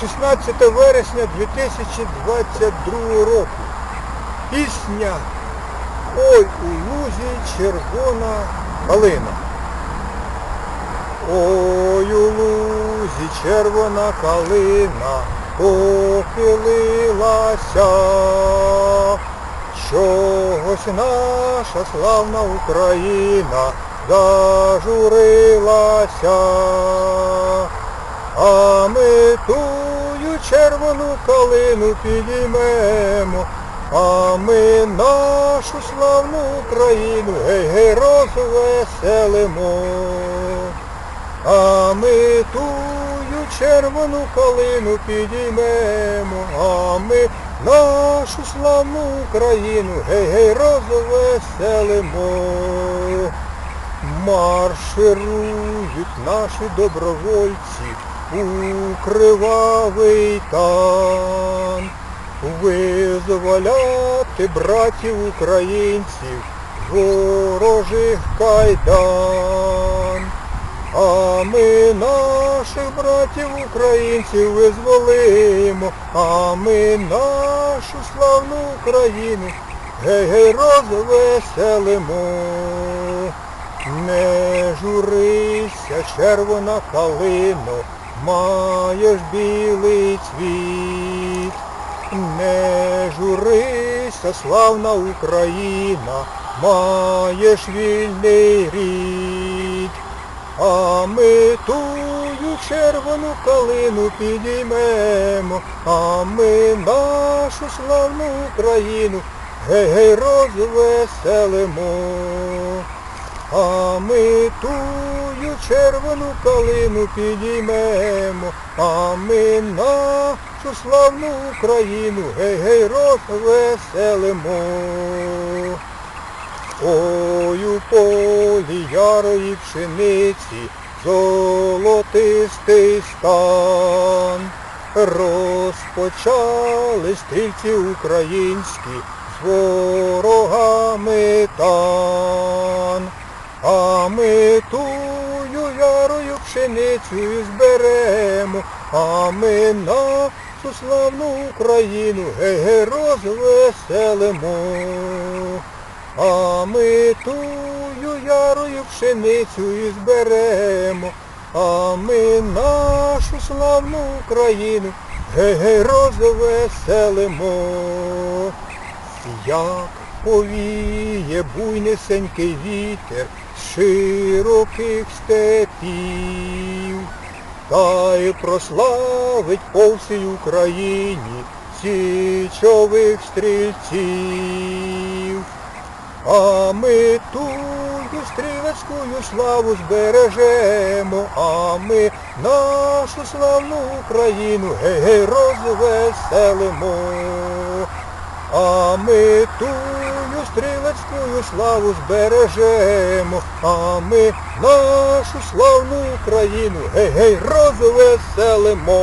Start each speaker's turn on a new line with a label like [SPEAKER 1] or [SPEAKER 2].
[SPEAKER 1] 16 вересня 2022 року. Пісня Ой у лузі червона калина. Ой у лузі червона калина похилилася. Чогось наша славна Україна зажурилася. А ми тую червону калину підіймемо, а ми нашу славну Україну гей-гей розвеселимо. А ми тую червону калину підіймемо, а ми нашу славну Україну гей-гей розвеселимо. Марширують наші добровольці у кривавий тан, визволяти братів українців ворожих кайдан. А ми наших братів українців визволимо, а ми нашу славну Україну гей-гей розвеселимо. Не журися, червона калино, маєш білий цвіт. Не журися, славна Україна, маєш вільний рід. А ми тую червону калину підіймемо, а ми нашу славну Україну гей-гей розвеселимо. А ми тую червону калину підіймемо, а ми нашу славну Україну гей-гей розвеселимо. Ой у полі ярої пшениці золотистий стан. Розпочали стрільці українські з пшеницю зберемо, а ми нашу славну Україну гей-гей розвеселимо. А ми тую ярою пшеницю зберемо, а ми нашу славну Україну гей-гей розвеселимо. Як повіє буйнесенький вітер широких степів, та й прославить по всій Україні січових стрільців. А ми тую стрілецькую славу збережемо, а ми нашу славну Україну гей-гей розвеселимо. А ми тую стрілецькую славу збережемо, а ми нашу славну Україну гей-гей розвеселимо.